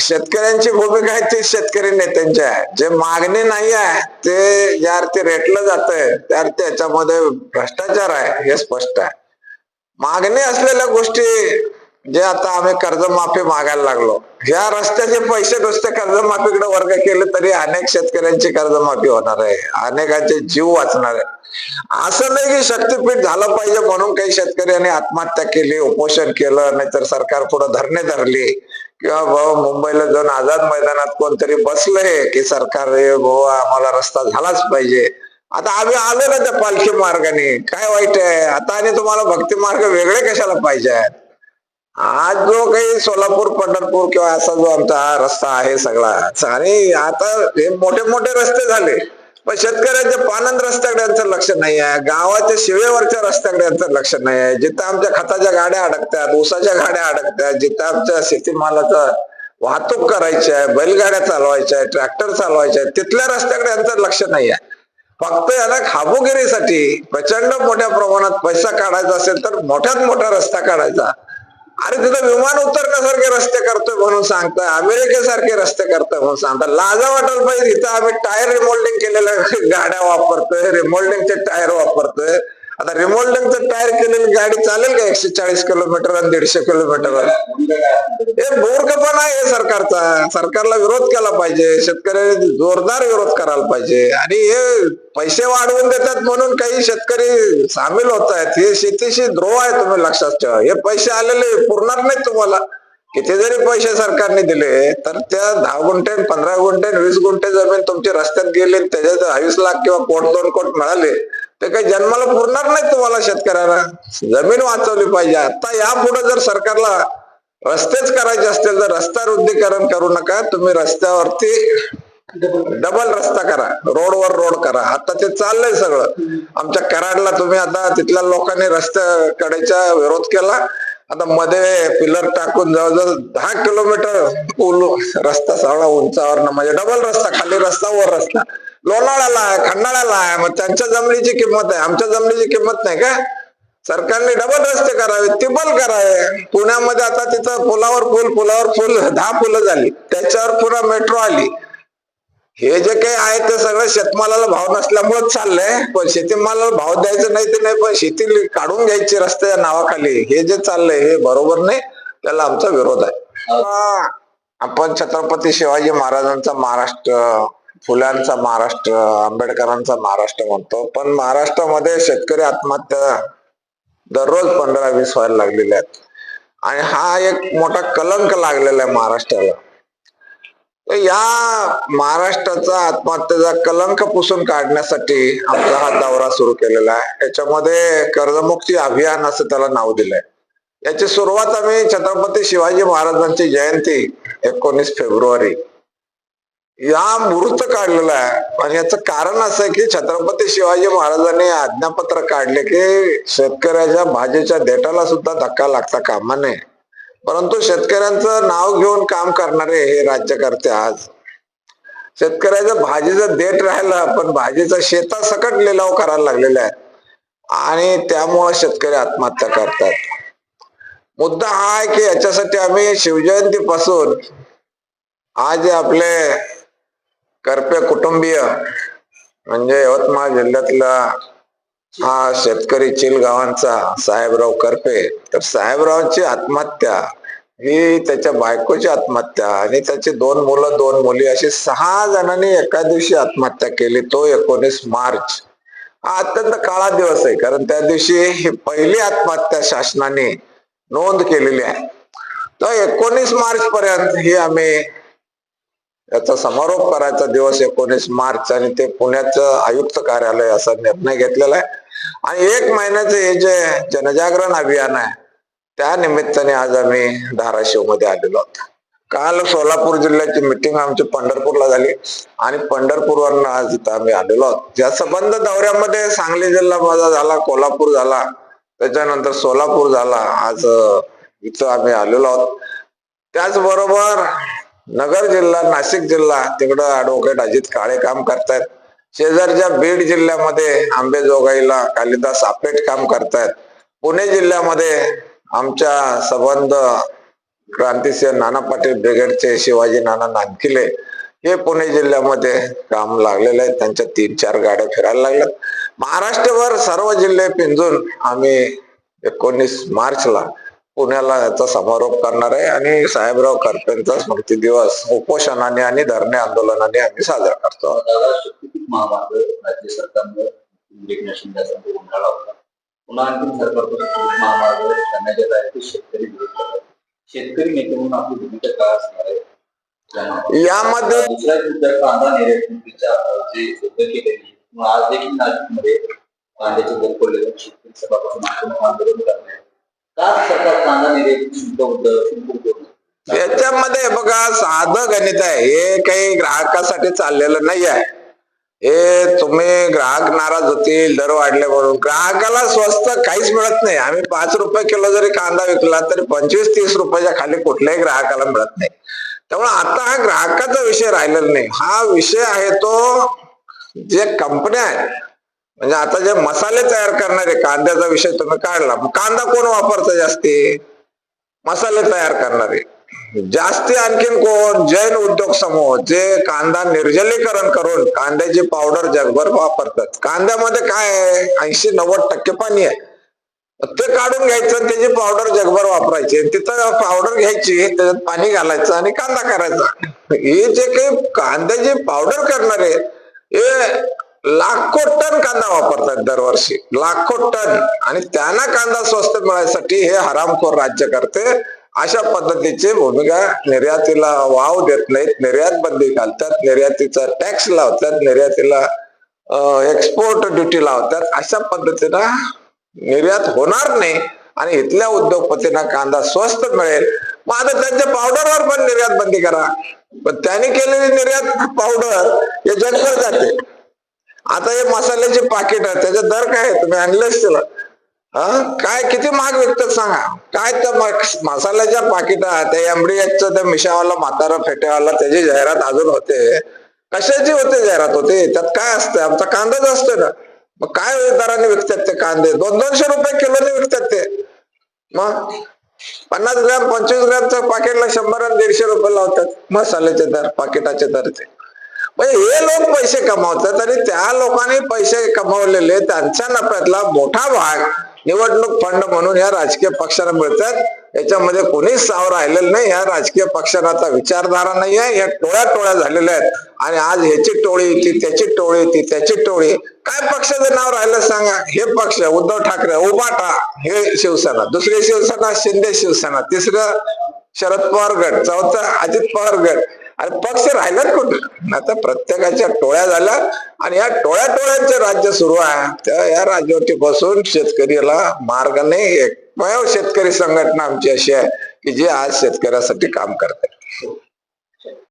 शेतकऱ्यांची भूमिका आहे ती शेतकरी नेत्यांची आहे. जे मागणी नाही आहे ते ज्या अर्थी रेटलं जात आहे त्या अर्थी याच्यामध्ये भ्रष्टाचार आहे हे स्पष्ट आहे. मागणी असलेल्या गोष्टी जे आता आम्ही कर्जमाफी मागायला लागलो ह्या रस्त्याचे पैसे नुसते कर्जमाफीकडे वर्ग केले तरी अनेक शेतकऱ्यांची कर्जमाफी होणार आहे अनेकांचे जीव वाचणार आहे. असं नाही की शक्तीपीठ झालं पाहिजे म्हणून काही शेतकऱ्यांनी आत्महत्या केली उपोषण केलं नाहीतर सरकार पुढे धरणे धरली. किंवा भाऊ मुंबईला जाऊन आझाद मैदानात कोणतरी बसलंय की सरकार रे भाऊ आम्हाला रस्ता झालाच पाहिजे. आता आम्ही आलो ना त्या पालखी मार्गाने. काय वाईट आहे? आता आणि तुम्हाला भक्ती मार्ग वेगळे कशाला पाहिजे आहेत? आज जो काही सोलापूर पंढरपूर किंवा असा जो आमचा हा रस्ता आहे सगळा आणि आता हे मोठे मोठे रस्ते झाले. पण शेतकऱ्यांच्या पानंद रस्त्याकडे यांचं लक्ष नाही आहे गावाच्या शिवेवरच्या रस्त्याकडे यांचं लक्ष नाही आहे जिथं आमच्या खताच्या गाड्या अडकतात ऊसाच्या गाड्या अडकतात जिथं आमच्या शेतीमालाचा वाहतूक करायची आहे बैलगाड्या चालवायच्या आहे ट्रॅक्टर चालवायचे आहे तिथल्या रस्त्याकडे यांचं लक्ष नाही आहे फक्त याला खाबोगिरीसाठी प्रचंड मोठ्या प्रमाणात पैसा काढायचा असेल तर मोठ्यात मोठा रस्ता काढायचा. अरे तिथं विमान उतरण्यासारखे रस्ते करतोय म्हणून सांगताय. अमेरिकेसारखे रस्ते करतोय म्हणून सांगताय. लाजा वाटायला पाहिजे. इथं आम्ही टायर रिमोल्डिंग केलेल्या गाड्या वापरतोय. रिमोल्डिंगचे टायर वापरतोय. आता रिमोल्डिंगचं टायर केलेली गाडी चालेल का एकशे चाळीस किलोमीटर आणि दीडशे किलोमीटर हे मूर्खपणा आहे सरकारचा. सरकारला विरोध केला पाहिजे. शेतकऱ्यांनी जोरदार विरोध करायला पाहिजे. आणि हे पैसे वाढवून देतात म्हणून काही शेतकरी सामील होत आहेत. हे शेतीशी द्रोह आहे तुम्ही लक्षात ठेवा. हे पैसे आलेले पुरणार नाही तुम्हाला. किती जरी पैसे सरकारने दिले तर त्या दहा गुंठे पंधरा गुंठे वीस गुंठे जमीन तुमची रस्त्यात गेली त्याच्यात अडीच लाख किंवा कोट दोन कोट मिळाले. ते काही जन्माला पुरणार नाही तुम्हाला शेतकऱ्याला जमीन वाचवली पाहिजे. आता यापुढे जर सरकारला रस्तेच करायचे असतील तर रस्ता रुद्धीकरण करू नका. तुम्ही रस्त्यावरती डबल रस्ता करा. रोडवर रोड करा. आता ते चाललंय सगळं. आमच्या कराडला तुम्ही आता तिथल्या लोकांनी रस्त्याकडेचा विरोध केला. आता मध्ये पिलर टाकून जवळजवळ दहा किलोमीटर पूल रस्ता सगळा उंचावर म्हणजे डबल रस्ता खाली रस्ता वर रस्ता. लोणाळ्याला आहे खंडाळ्याला आहे मग त्यांच्या जमिनीची किंमत आहे. आमच्या जमिनीची किंमत नाही का? सरकारने डबल रस्ते करावे तिबल करावे. पुण्यामध्ये आता तिथं पुलावर पूल पुलावर पूल दहा पुलं झाली. त्याच्यावर पुन्हा मेट्रो आली. हे जे काही आहे ते सगळं शेतमालाला भाव नसल्यामुळे चाललंय. पण शेतीमालाला भाव द्यायचं नाही ते नाही पण शेती काढून घ्यायची रस्त्याच्या नावाखाली. हे जे चाललंय हे बरोबर नाही त्याला आमचा विरोध आहे. आपण छत्रपती शिवाजी महाराजांचा महाराष्ट्र फुलांचा महाराष्ट्र आंबेडकरांचा महाराष्ट्र म्हणतो. पण महाराष्ट्रामध्ये शेतकरी आत्महत्या दररोज पंधरा वीस व्हायला लागलेल्या आहेत. आणि हा एक मोठा कलंक लागलेला आहे महाराष्ट्राला. या महाराष्ट्राचा आत्महत्येचा कलंक पुसून काढण्यासाठी आमचा हा दौरा सुरू केलेला आहे. याच्यामध्ये कर्जमुक्ती अभियान असं त्याला नाव दिलंय. याची सुरुवात आम्ही छत्रपती शिवाजी महाराजांची जयंती एकोणीस फेब्रुवारी या मुहूर्त काढलेला आहे. आणि याचं कारण असं आहे की छत्रपती शिवाजी महाराजांनी आज्ञापत्र काढले की शेतकऱ्याच्या भाजीच्या देठाला सुद्धा धक्का लागता कामा नये. परंतु शेतकऱ्यांचं नाव घेऊन काम करणारे हे राज्यकर्ते आज. शेतकऱ्याचं भाजीचं देठ राहिलं पण भाजीचा शेता सकट लिलाव करायला लागलेला आहे आणि त्यामुळे शेतकरी आत्महत्या करतात. मुद्दा हा आहे की याच्यासाठी आम्ही शिवजयंती पासून आज आपले करपे कुटुंबीय. म्हणजे यवतमाळ जिल्ह्यातला हा शेतकरी चिल गावांचा साहेबराव करपे. तर साहेबरावांची आत्महत्या ही त्याच्या बायकोची आत्महत्या आणि त्याची दोन मुलं दोन मुली अशी सहा जणांनी एका दिवशी आत्महत्या केली तो एकोणीस मार्च. हा अत्यंत काळा दिवस आहे कारण त्या दिवशी ही पहिली आत्महत्या शासनाने नोंद केलेली आहे. तर एकोणीस मार्च पर्यंत ही आम्ही याचा समारोप करायचा दिवस एकोणीस मार्च आणि ते पुण्याचं आयुक्त कार्यालय असा निर्णय घेतलेला आहे. आणि एक महिन्याचं हे जे जनजागरण अभियान आहे त्या निमित्ताने आज आम्ही धाराशिवमध्ये आलेलो आहोत. काल सोलापूर जिल्ह्याची मिटिंग आमची पंढरपूरला झाली आणि पंढरपूरवरनं आज इथं आम्ही आलेलो आहोत. या संबंध दौऱ्यामध्ये सांगली जिल्हा माझा झाला कोल्हापूर झाला त्याच्यानंतर सोलापूर झाला आज इथं आम्ही आलेलो आहोत. त्याचबरोबर नगर जिल्हा नाशिक जिल्हा तिकडं ऍडव्होकेट अजित काळे काम करतायत. शेजारच्या बीड जिल्ह्यामध्ये आंबेजोगाईला कालिदास आपेट काम करतायत. पुणे जिल्ह्यामध्ये आमच्या संबंध क्रांतिसिंह नाना पाटील ब्रिगेडचे शिवाजी नाना नानकिले हे पुणे जिल्ह्यामध्ये काम लागलेले आहेत. त्यांच्या तीन चार गाड्या फिरायला लागल्यात. महाराष्ट्रभर सर्व जिल्हे पिंजून आम्ही एकोणीस मार्चला पुण्याला याचा समारोप करणार आहे आणि साहेबराव करपेंचा स्मृती दिवस उपोषणाने आणि धरणे आंदोलनाने आम्ही साजरा करतो राज्य सरकारनं पुन्हा तयारीत शेतकरी शेतकरी नेते म्हणून आपली भूमिका काय असणार आहे? यामध्ये दुसऱ्या मुद्दा कांदा निर्यातीच्या जे युद्ध केलेली मग आज देखील नाशिकमध्ये कांद्याचे दर शेतकरी सभापासून आक्रमक आंदोलन करतात याच्यामध्ये बघा साधं गणित आहे. हे काही ग्राहकासाठी चाललेलं नाही आहे. हे तुम्ही ग्राहक नाराज होतील दर वाढले म्हणून. ग्राहकाला स्वस्त काहीच मिळत नाही. आम्ही पाच रुपये किलो जरी कांदा विकला तरी पंचवीस तीस रुपयाच्या खाली कुठल्याही ग्राहकाला मिळत नाही. त्यामुळे आता हा ग्राहकाचा विषय राहिलेला नाही. हा विषय आहे तो जे कंपन्या आहेत म्हणजे आता जे मसाले तयार करणारे कांद्याचा विषय तुम्ही काढला. कांदा कोण वापरतो जास्ती? मसाले तयार करणारे. जास्ती आणखीन कोण? जैन उद्योग समूह जे कांदा निर्जलीकरण करून कांद्याची पावडर जगभर वापरतात. कांद्यामध्ये काय आहे? ऐंशी नव्वद टक्के पाणी आहे. ते काढून घ्यायचं त्याची पावडर जगभर वापरायची. तिथं पावडर घ्यायची त्याच्यात पाणी घालायचं आणि कांदा करायचा. हे जे काही कांद्याची पावडर करणारे हे लाखो टन कांदा वापरतात दरवर्षी. लाखो टन. आणि त्यांना कांदा स्वस्त मिळायसाठी हे हरामखोर राज्य करते. अशा पद्धतीची भूमिका निर्यातीला वाव देत नाहीत. निर्यात बंदी घालतात. निर्यातीचा टॅक्स लावतात. निर्यातीला एक्सपोर्ट ड्युटी लावतात. अशा पद्धतीनं निर्यात होणार नाही. आणि इथल्या उद्योगपतींना कांदा स्वस्त मिळेल. मग आता त्यांच्या पावडरवर पण निर्यात बंदी करा. पण त्यांनी केलेली निर्यात पावडर हे जगभर जाते. आता हे मसाल्याचे पाकिट आहे त्याचा दर काय आहे तुम्ही आणलेच त्याला हा? काय किती महाग विकतात सांगा. काय त्या मसाल्याच्या पाकिटात त्या एमडीएचचं त्या मिशावाला म्हातारा फेट्यावाला त्याची जाहिरात अजून होते. कशाची होते जाहिरात होते? त्यात काय असतं आमचा कांदाच असतो ना. मग काय दराने विकतात ते कांदे? दोन दोनशे रुपये किलोने विकतात ते. मग? पन्नास ग्रॅम पंचवीस ग्रॅमचं पाकिटला शंभर आणि दीडशे रुपये लावतात मसाल्याचे दर पाकिटाचे दर ते. म्हणजे हे लोक पैसे कमावतात आणि त्या लोकांनी पैसे कमावलेले त्यांच्या नफ्यातला मोठा भाग निवडणूक फंड म्हणून या राजकीय पक्षांना मिळतात. याच्यामध्ये कोणीच साव राहिलेलं नाही. या राजकीय पक्षांना आता विचारधारा नाही आहे. या टोळ्या टोळ्या झालेल्या आहेत. आणि आज ह्याची टोळी ती त्याची टोळी ती त्याची टोळी. काय पक्षाचं नाव राहिलं सांगा? हे पक्ष उद्धव ठाकरे उबाटा हे शिवसेना दुसरी शिवसेना शिंदे शिवसेना तिसरं शरद पवार गट चौथा अजित पवार गट. आणि पक्ष राहिलाच कुठं? आता प्रत्येकाच्या टोळ्या झाल्या आणि या टोळ्या टोळ्यांचे राज्य सुरू आहे. त्या या राज्यावरती बसून शेतकरीला मार्ग नाही एकमेव शेतकरी संघटना आमची अशी आहे की जी आज शेतकऱ्यासाठी काम करते.